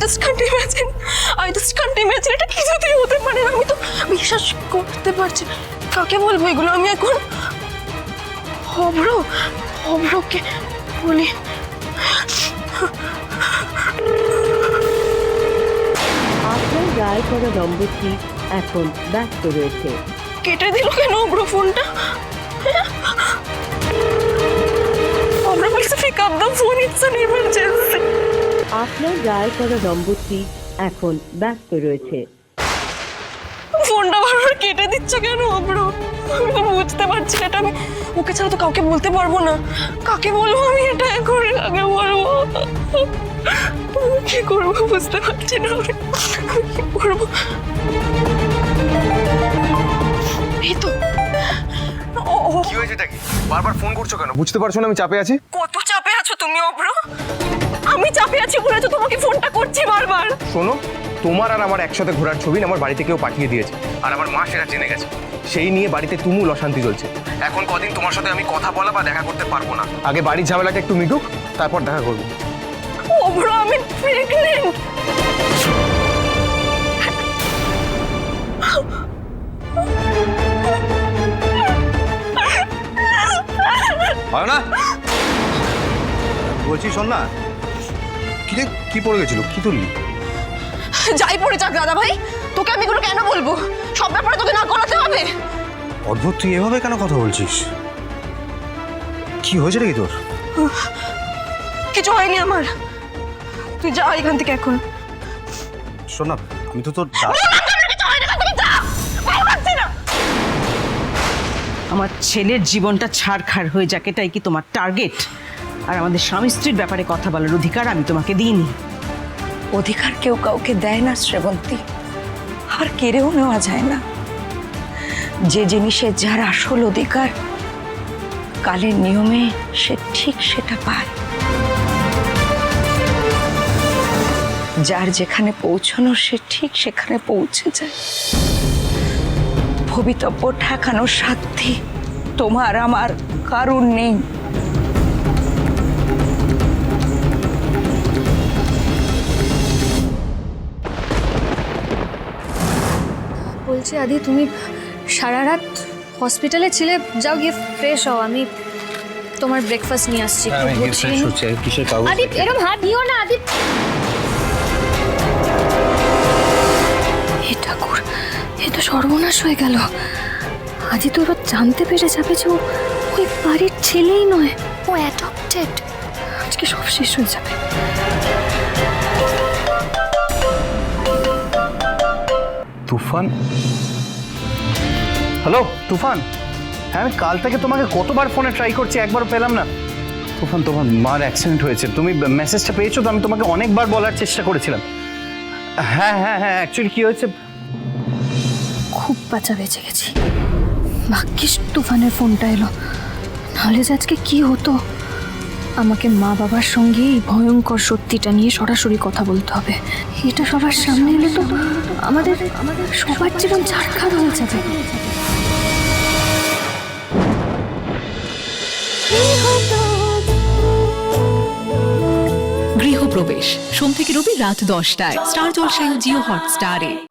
Just can't imagine I just can't imagine এটা কিছুতেই হতে পারে আমি তো বিশ্বাস করতে পারছি কাকে বলব এগুলো আমি এখন? অভ্র অভ্রকে বলি। আপনার ডায়াল করা নম্বরটি এখন ব্যস্ত রয়েছে। কেটে দিল কেন অভ্র ফোনটা? অভ্র বলছে pick up the phone it's an emergency আপনার ডায়াল করা নম্বরটি এখন ব্যস্ত রয়েছে। ফোনটা বারবার কেটে দিচ্ছ কেন অভ্র আমি তো বুঝতে পারছি না এটা আমি ওকে ছাড়া তো কাউকে বলতে পারব না। কাকে বলব আমি এটা এখন? কাকে বলব আমি কি করব বুঝতে পারছি না আমি। কি করব? এই তো। ও ও, কি হয়েছে কি? বারবার ফোন করছ কেন? বুঝতে পারছ না আমি চাপে আছি? কত চাপে আছো তুমি অভ্র? আমি চাপে আছি বলে তো তোমাকে ফোনটা করছি বারবার। শোনো তোমার আর আমার একসাথে ঘোরার ছবি আমার বাড়িতে কেউ পাঠিয়ে দিয়েছে। আর আমার মা সেটা জেনে গেছে। সেই নিয়ে বাড়িতে তুমুল অশান্তি চলছে। এখন কদিন তোমার সাথে আমি কথা বলা বা দেখা করতে পারব না। আগে বাড়ির ঝামেলাটা একটু মিটুক তারপর দেখা করব। আমি প্রেগনেন্ট হয় না বলছি শোন না কি রে কি পড়ে গেছিল? কি তুললি? যাই পড়ে যাক দাদা ভাই তোকে আমি এগুলো কেন বলব? সব ব্যাপারে তোকে না করাতে হবে। অদ্ভুত তুই এভাবে কেন কথা বলছিস? কি হয়েছে রে কি তোর কিছু হয়নি আমার। তুই যা এখান থেকে এখন। শোন না আমি তো তোর আমার ছেলের জীবনটা ছাড়খাড় হয়ে যাক এটাই কি তোমার টার্গেট আর আমাদের স্বামী স্ত্রীর ব্যাপারে কথা বলার অধিকার আমি তোমাকে দিইনি। অধিকার কেউ কাউকে দেয় না শ্রেবন্তী আর কেড়েও নেওয়া যায় না। যে জিনিসের যার আসল অধিকার, কালের নিয়মে সে ঠিক সেটা পায়। যার যেখানে পৌঁছানো, সে ঠিক সেখানে পৌঁছে যায়। ভবিতব্য ঠেকানোর সাধ্যি তোমার আমার কারণ নেই। বলছি আদি তুমি সারা রাত হসপিটালে ছিলে? যাও গিয়ে ফ্রেশ হও আমি তোমার ব্রেকফাস্ট নিয়ে আসছি। হ্যাঁ। আদি এরকম হাত দিও না আদি। হে ঠাকুর এ তো সর্বনাশ হয়ে গেল। আদি তো এবার জানতে পেরে যাবে যে ওই বাড়ির ছেলেই নয় ও অ্যাডপ্টেড আজকে সব শেষ হয়ে যাবে। তুফান? হ্যালো তুফান? হ্যাঁ আমি কাল থেকে তোমাকে কতবার ফোনে ট্রাই করছি একবার পেলাম না। তুফান, তোমার মার অ্যাক্সিডেন্ট হয়েছে। তুমি মেসেজটা পেয়েছ তো? আমি তোমাকে অনেকবার বলার চেষ্টা করেছিলাম। হ্যাঁ হ্যাঁ হ্যাঁ অ্যাকচুয়ালি কী হয়েছে? খুব বাঁচা বেঁচে গেছি। ভাগ্যিস তুফানের ফোনটা এলো। নাহলে যে আজকে কি হতো? আমাকে মা বাবার সঙ্গে এই ভয়ঙ্কর সত্যিটা নিয়ে সরাসরি কথা বলতে হবে। এটা সবার সামনে এলে তো আমাদের সবার জীবন ছাড়খাড় হয়ে যাবে। গৃহপ্রবেশ। সোম থেকে রবি রাত দশটায়। স্টার জলসায় জিও হটস্টারে।